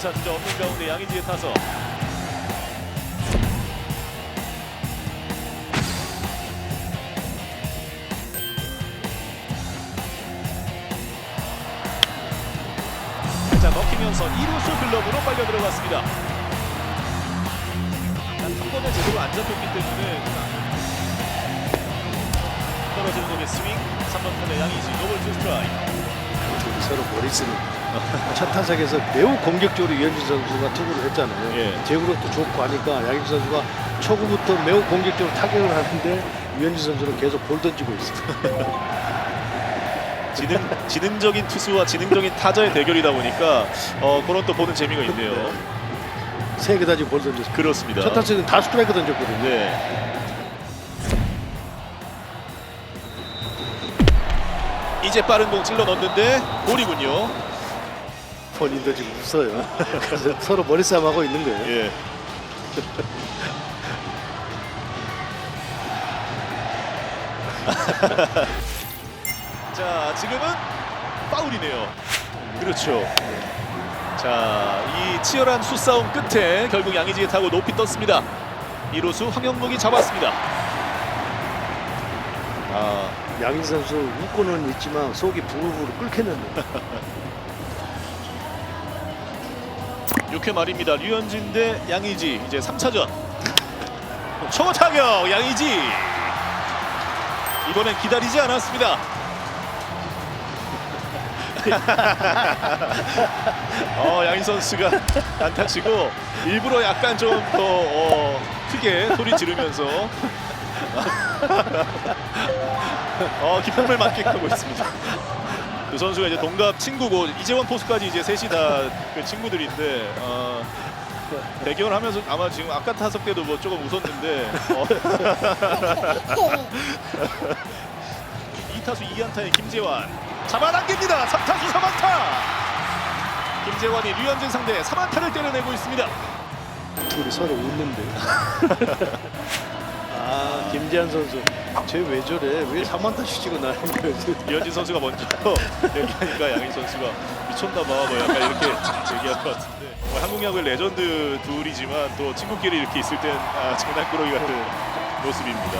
가운데 양의지의 타석. 자 먹히면서 2루수 글러브로 빨려 들어갔습니다. 한 번에 제대로 안 잡혔기 때문에 떨어지는 공의 스윙 3번 타자 양의지 노볼 투 스트라이크 둘이 서로 머리 쓰는 첫 타석에서 매우 공격적으로 유현진 선수가 투구를 했잖아요. 예. 제구력도 좋고 하니까 양희지 선수가 초구부터 매우 공격적으로 타격을 하는데 유현진 선수는 계속 볼 던지고 있어요. 지능, 지능적인 투수와 지능적인 타자의 대결이다 보니까 어, 그런 또 보는 재미가 있네요. 세 개 다지 볼 던졌어요. 그렇습니다. 첫 타석은 다 스트라이크 던졌거든요. 네. 이제 빠른 공 찔러 넣는데 볼이군요. 본인도 지금 웃어요. 그래서 서로 머리 싸움 하고 있는 거예요. 예. 자, 지금은 파울이네요. 그렇죠. 자, 이 치열한 수싸움 끝에 결국 양의지에 타고 높이 떴습니다. 이로수 황영목이 잡았습니다. 아, 양희지 선수 웃고는 있지만 속이 부글부글 끓겠는데. 6회 말입니다. 류현진 대 양의지 이제 3차전. 초타격 양의지. 이번엔 기다리지 않았습니다. 어, 양희 선수가 안타치고 일부러 약간 좀더 어, 크게 소리 지르면서 어, 기쁨을 만끽하고 있습니다. 두 선수가 이제 동갑 친구고 이재원 포수까지 이제 셋이 다 그 친구들인데 어, 대결을 하면서 아마 지금 아까 타석 때도 뭐 조금 웃었는데 어, 2타수 2안타의 김재환. 잡아당깁니다. 3타수 3안타. 김재환이 류현진 상대 3안타를 때려내고 있습니다. 둘이 서로 웃는데. 아 김재한 선수, 쟤왜 저래? 왜 3만타씩 치고 나는 거지? 류현진 선수가 먼저 얘기하니까 양희 선수가 미쳤나 봐 뭐 약간 이렇게 얘기할 것 같은데 뭐 한국 야구의 레전드 둘이지만 또 친구끼리 이렇게 있을 땐 아, 장난꾸러기 같은 모습입니다.